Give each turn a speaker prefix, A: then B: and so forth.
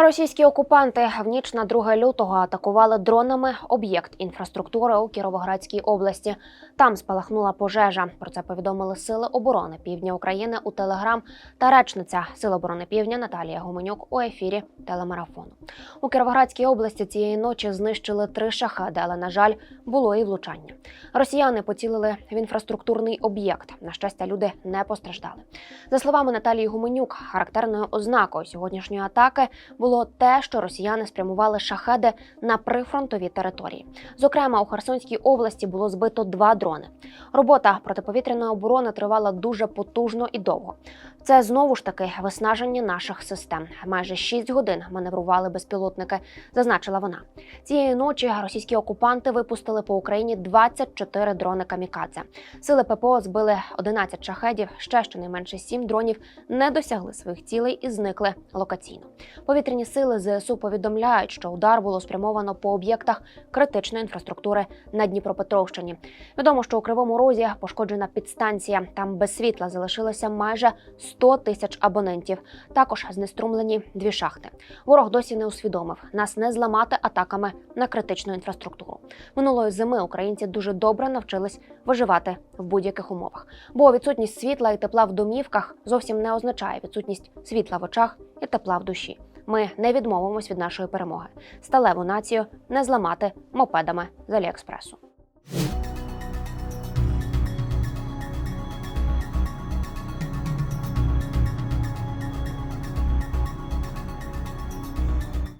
A: Російські окупанти в ніч на 2 лютого атакували дронами об'єкт інфраструктури у Кіровоградській області. Там спалахнула пожежа. Про це повідомили сили оборони Півдня України у Телеграм та речниця Сил оборони Півдня Наталія Гуменюк у ефірі телемарафону. У Кіровоградській області цієї ночі знищили три шахеди, але на жаль, було і влучання. Росіяни поцілили в інфраструктурний об'єкт. На щастя, люди не постраждали. За словами Наталії Гуменюк, характерною ознакою сьогоднішньої атаки було те, що росіяни спрямували шахеди на прифронтові території. Зокрема, у Херсонській області було збито два дрони. Робота протиповітряної оборони тривала дуже потужно і довго. Це знову ж таки виснаження наших систем. Майже 6 годин маневрували безпілотники, зазначила вона. Цієї ночі російські окупанти випустили по Україні 24 дрони камікадзе. Сили ППО збили 11 шахедів. Ще щонайменше 7 дронів не досягли своїх цілей і зникли локаційно. Повітряні сили ЗСУ повідомляють, що удар було спрямовано по об'єктах критичної інфраструктури на Дніпропетровщині. Відомо, що у Кривому Розі пошкоджена підстанція. Там без світла залишилося майже 100 тисяч абонентів. Також знеструмлені дві шахти. Ворог досі не усвідомив нас не зламати атаками на критичну інфраструктуру. Минулої зими українці дуже добре навчились виживати в будь-яких умовах. Бо відсутність світла і тепла в домівках зовсім не означає відсутність світла в очах і тепла в душі. Ми не відмовимось від нашої перемоги. Сталеву націю не зламати мопедами з Аліекспресу.